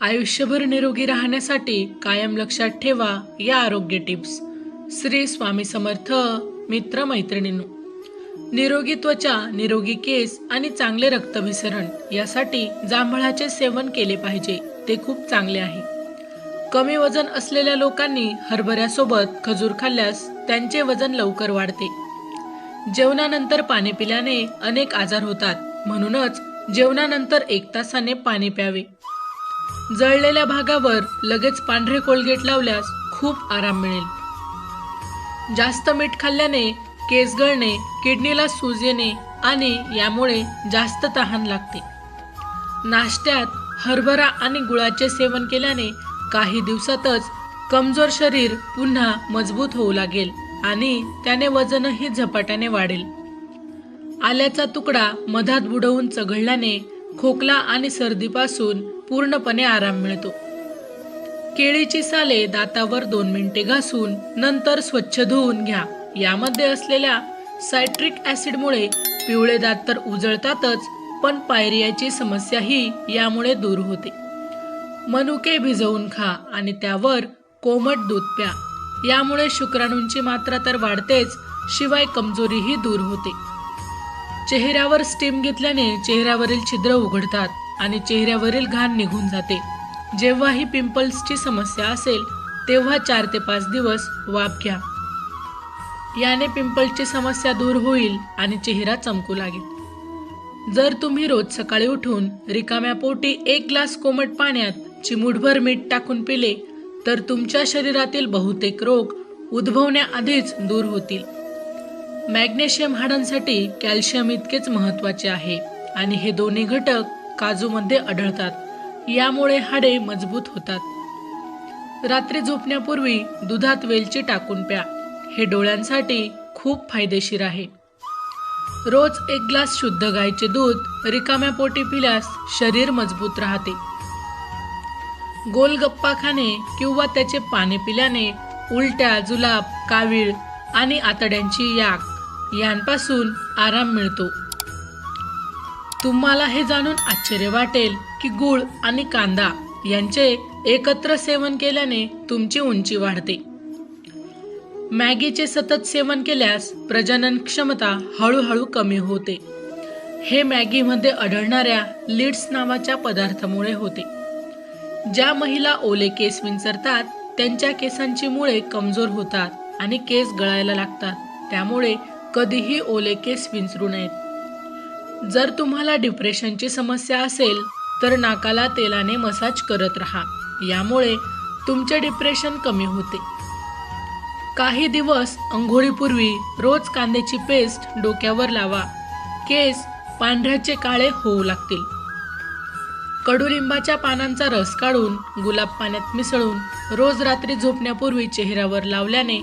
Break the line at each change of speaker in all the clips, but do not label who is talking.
आयुष्यभर निरोगी राहण्यासाठी कायम लक्षात ठेवा या आरोग्य टिप्स. श्री स्वामी समर्थ मित्र मैत्रिणींनो निरोगी त्वचा निरोगी केस आणि चांगले रक्तभिसरण यासाठी जांभळाचे सेवन केले पाहिजे ते खूप चांगले आहे. कमी वजन असलेल्या लोकांनी हरभऱ्यासोबत खजूर खाल्ल्यास त्यांचे वजन लवकर वाढते. जेवणानंतर पाणी पिल्याने अनेक आजार होतात म्हणूनच जेवणानंतर एक तासाने पाणी प्यावे. जळलेल्या भागावर लगेच पांढरे कोलगेट लावल्यास खूप आराम मिळेल. जास्त मीठ खाल्ल्याने केस गळणे किडनीला सूज येणे आणि यामुळे जास्त तहान लागते. नाश्त्यात हरभरा आणि गुळाचे सेवन केल्याने काही दिवसातच कमजोर शरीर पुन्हा मजबूत होऊ लागेल आणि त्याने वजनही झपाट्याने वाढेल. आल्याचा तुकडा मधात बुडवून चघळल्याने खोकला आणि सर्दीपासून पूर्णपणे आराम मिळतो. केळीची साले दातावर दोन मिनिटे घासून नंतर स्वच्छ धुवून घ्या. यामध्ये असलेल्या सायट्रिक ॲसिडमुळे पिवळे दात तर उजळतातच पण पायरियाची समस्याही यामुळे दूर होते. मनुके भिजवून खा आणि त्यावर कोमट दूध प्या. यामुळे शुक्राणूंची मात्रा तर वाढतेच शिवाय कमजोरीही दूर होते. चेहऱ्यावर स्टीम घेतल्याने चेहऱ्यावरील छिद्र उघडतात आणि चेहऱ्यावरील घाण निघून जाते. जेव्हाही पिंपल्सची समस्या असेल तेव्हा चार ते पाच दिवस वाफ घ्या. याने पिंपल्सची समस्या दूर होईल आणि चेहरा चमकू लागेल. जर तुम्ही रोज सकाळी उठून रिकाम्या पोटी एक ग्लास कोमट पाण्यात चिमूटभर मीठ टाकून पिले तर तुमच्या शरीरातील बहुतेक रोग उद्भवण्याआधीच दूर होतील. मॅग्नेशियम हाडांसाठी कॅल्शियम इतकेच महत्त्वाचे आहे. आणि हे दोन्ही घटक काजूमध्ये आढळतात. यामुळे हाडे मजबूत होतात. रात्री झोपण्यापूर्वी दुधात वेलची टाकून प्या. हे डोळ्यांसाठी खूप फायदेशीर आहे. रोज एक ग्लास शुद्ध गायचे दूध रिकाम्या पोटी पिल्यास शरीर मजबूत राहते. गोलगप्पा खाणे किंवा त्याचे पाणी पिल्याने उलट्या जुलाब कावीळ आणि आतड्यांची याक यांपासून आराम मिळतो. तुम्हाला हे जाणून आश्चर्य वाटेल की गुळ आणि कांदा यांचे एकत्र सेवन केल्याने तुमची उंची वाढते. मॅगीचे सतत सेवन केल्यास प्रजनन क्षमता हळूहळू कमी होते. हे मॅगीमध्ये आढळणाऱ्या लिड्स नावाच्या पदार्थामुळे होते. ज्या महिला ओले केस विंचरतात त्यांच्या केसांची मुळे कमजोर होतात आणि केस गळायला लागतात. त्यामुळे कधीही ओले केस विंचरू नयेत. जर तुम्हाला डिप्रेशनची समस्या असेल तर नाकाला तेलाने मसाज करत राहा. यामुळे तुमचे डिप्रेशन कमी होते. काही दिवस अंघोळीपूर्वी रोज कांद्याची पेस्ट डोक्यावर लावा. केस पांढऱ्याचे काळे होऊ लागतील. कडुलिंबाच्या पानांचा रस काढून गुलाब पाण्यात मिसळून रोज रात्री झोपण्यापूर्वी चेहऱ्यावर लावल्याने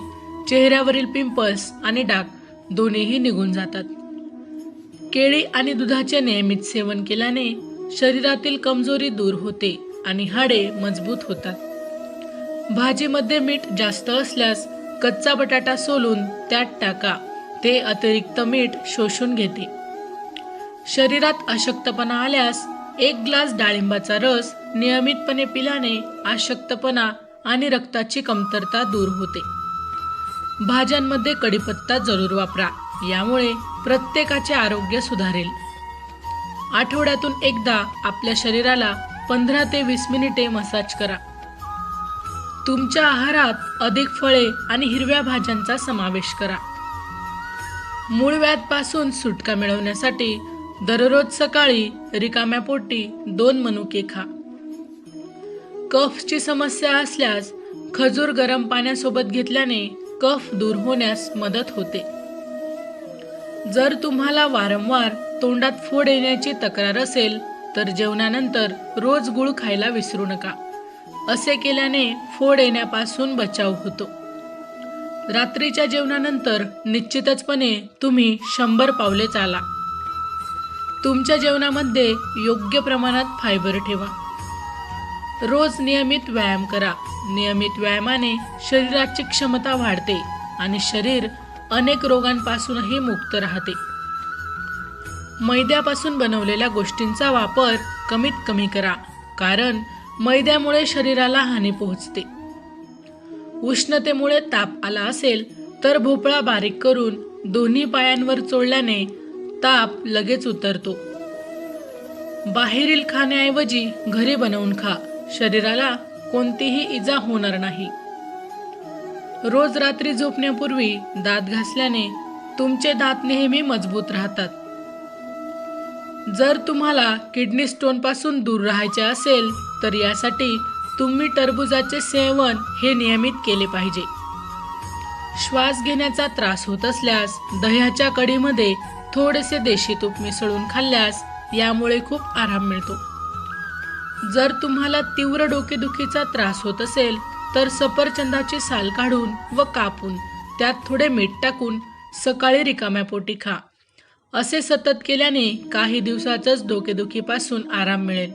चेहऱ्यावरील पिंपल्स आणि डाग दोन्हीही निघून जातात. केळी आणि दुधाचे नियमित सेवन केल्याने शरीरातील कमजोरी दूर होते आणि हाडे मजबूत होतात. भाजीमध्ये मीठ जास्त असल्यास कच्चा बटाटा सोलून त्यात टाका. ते अतिरिक्त मीठ शोषून घेते. शरीरात अशक्तपणा आल्यास एक ग्लास डाळिंबाचा रस नियमितपणे पिल्याने अशक्तपणा आणि रक्ताची कमतरता दूर होते. भाज्यांमध्ये कढीपत्ता जरूर वापरा. यामुळे प्रत्येकाचे आरोग्य सुधारेल. आठवड्यातून एकदा आपल्या शरीराला पंधरा ते वीस मिनिटे मसाज करा. तुमच्या आहारात अधिक फळे आणि हिरव्या भाज्यांचा समावेश करा. मूळव्याधपासून सुटका मिळवण्यासाठी दररोज सकाळी रिकाम्या पोटी दोन मनुके खा. कफची समस्या असल्यास खजूर गरम पाण्यासोबत घेतल्याने कफ दूर होण्यास मदत होते. जर तुम्हाला वारंवार तोंडात फोड येण्याची तक्रार असेल तर जेवणानंतर रोज गुळ खायला विसरू नका. असे केल्याने फोड येण्यापासून बचाव होतो. रात्रीच्या जेवणानंतर निश्चितचपणे तुम्ही शंभर पावले चाला. तुमच्या जेवणामध्ये योग्य प्रमाणात फायबर ठेवा. रोज नियमित व्यायाम करा. नियमित व्यायामाने शरीराची क्षमता वाढते आणि शरीर अनेक रोगांपासूनही मुक्त राहते. मैद्यापासून बनवलेल्या गोष्टींचा वापर कमीत कमी करा कारण मैद्यामुळे शरीराला हानी पोहोचते. उष्णतेमुळे ताप आला असेल तर भोपळा बारीक करून दोन्ही पायांवर चोळल्याने ताप लगेच उतरतो. बाहेरील खाण्याऐवजी घरी बनवून खा. शरीराला कोणतीही इजा होणार नाही. रोज रात्री झोपण्यापूर्वी दात घासल्याने तुमचे दात नेहमी मजबूत राहतात. जर तुम्हाला किडनी स्टोनपासून दूर राहायचे असेल तर यासाठी तुम्ही टरबुजाचे सेवन हे नियमित केले पाहिजे. श्वास घेण्याचा त्रास होत असल्यास दह्याच्या कडीमध्ये थोडेसे देशी तूप मिसळून खाल्ल्यास यामुळे खूप आराम मिळतो. जर तुम्हाला तीव्र डोकेदुखीचा त्रास होत असेल तर सफरचंदाची साल काढून व कापून त्यात थोडे मीठ टाकून सकाळी रिकाम्या पोटी खा. असे सतत केल्याने काही दिवसातच डोकेदुखीपासून आराम मिळेल.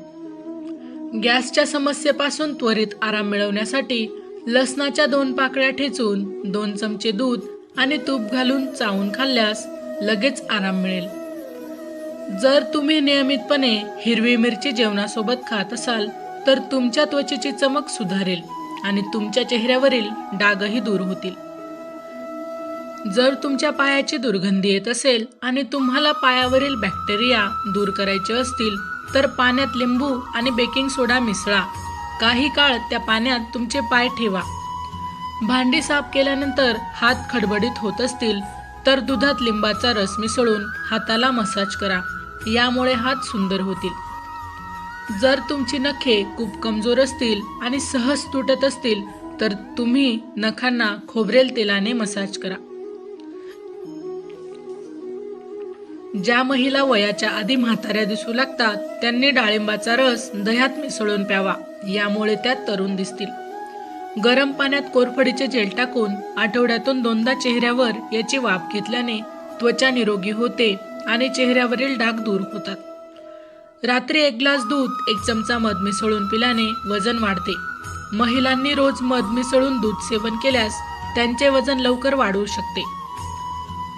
गॅसच्या समस्येपासून त्वरित आराम मिळवण्यासाठी लसणाच्या दोन पाकळ्या ठेचून दोन चमचे दूध आणि तूप घालून चावून खाल्ल्यास लगेच आराम मिळेल. जर तुम्ही नियमितपणे हिरवी मिरची जेवणासोबत खात असाल तर तुमच्या त्वचेची चमक सुधारेल आणि तुमच्या चेहऱ्यावरील डागही दूर होतील. जर तुमच्या पायाची दुर्गंधी येत असेल आणि तुम्हाला पायावरील बॅक्टेरिया दूर करायचे असतील तर पाण्यात लिंबू आणि बेकिंग सोडा मिसळा. काही काळ त्या पाण्यात तुमचे पाय ठेवा. भांडी साफ केल्यानंतर हात खडबडीत होत असतील तर दुधात लिंबाचा रस मिसळून हाताला मसाज करा. यामुळे हात सुंदर होतील. जर तुमची नखे खूप कमजोर असतील आणि सहज तुटत असतील तर तुम्ही नखांना खोबरेल तेलाने मसाज करा. ज्या महिला वयाच्या आधी म्हाताऱ्या दिसू लागतात त्यांनी डाळिंबाचा रस दह्यात मिसळून प्यावा. यामुळे त्या तरुण दिसतील. गरम पाण्यात कोरफडीचे जेल टाकून आठवड्यातून दोनदा चेहऱ्यावर याची वाफ घेतल्याने त्वचा निरोगी होते. आणि चेहऱ्यावरील डाग दूर होतात. रात्री एक ग्लास दूध एक चमचा मध मिसळून पिल्याने वजन वाढते. महिलांनी रोज मध मिसळून दूध सेवन केल्यास त्यांचे वजन लवकर वाढू शकते.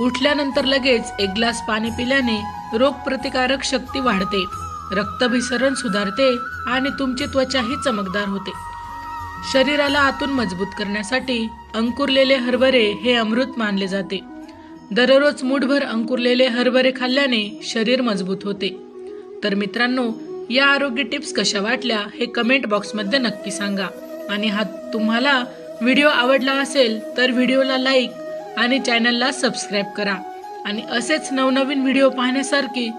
उठल्यानंतर लगेच एक ग्लास पाणी पिल्याने रोगप्रतिकारक शक्ती वाढते. रक्तभिसरण सुधारते आणि तुमची त्वचाही चमकदार होते. शरीराला आतून मजबूत करण्यासाठी अंकुरलेले हरभरे हे अमृत मानले जाते. दररोज मूठभर अंकुरलेले हरभरे खाल्ल्याने शरीर मजबूत होते. तर मित्रांनो या आरोग्य टिप्स कशा वाटल्या हे कमेंट बॉक्समध्ये नक्की सांगा. आणि हा तुम्हाला व्हिडिओ आवडला असेल तर व्हिडिओला लाईक आणि चॅनलला सबस्क्राईब करा. आणि असेच नवनवीन व्हिडिओ पाहण्यासारखी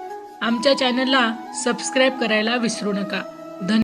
आमच्या चॅनलला सबस्क्राईब करायला विसरू नका. धन्यवाद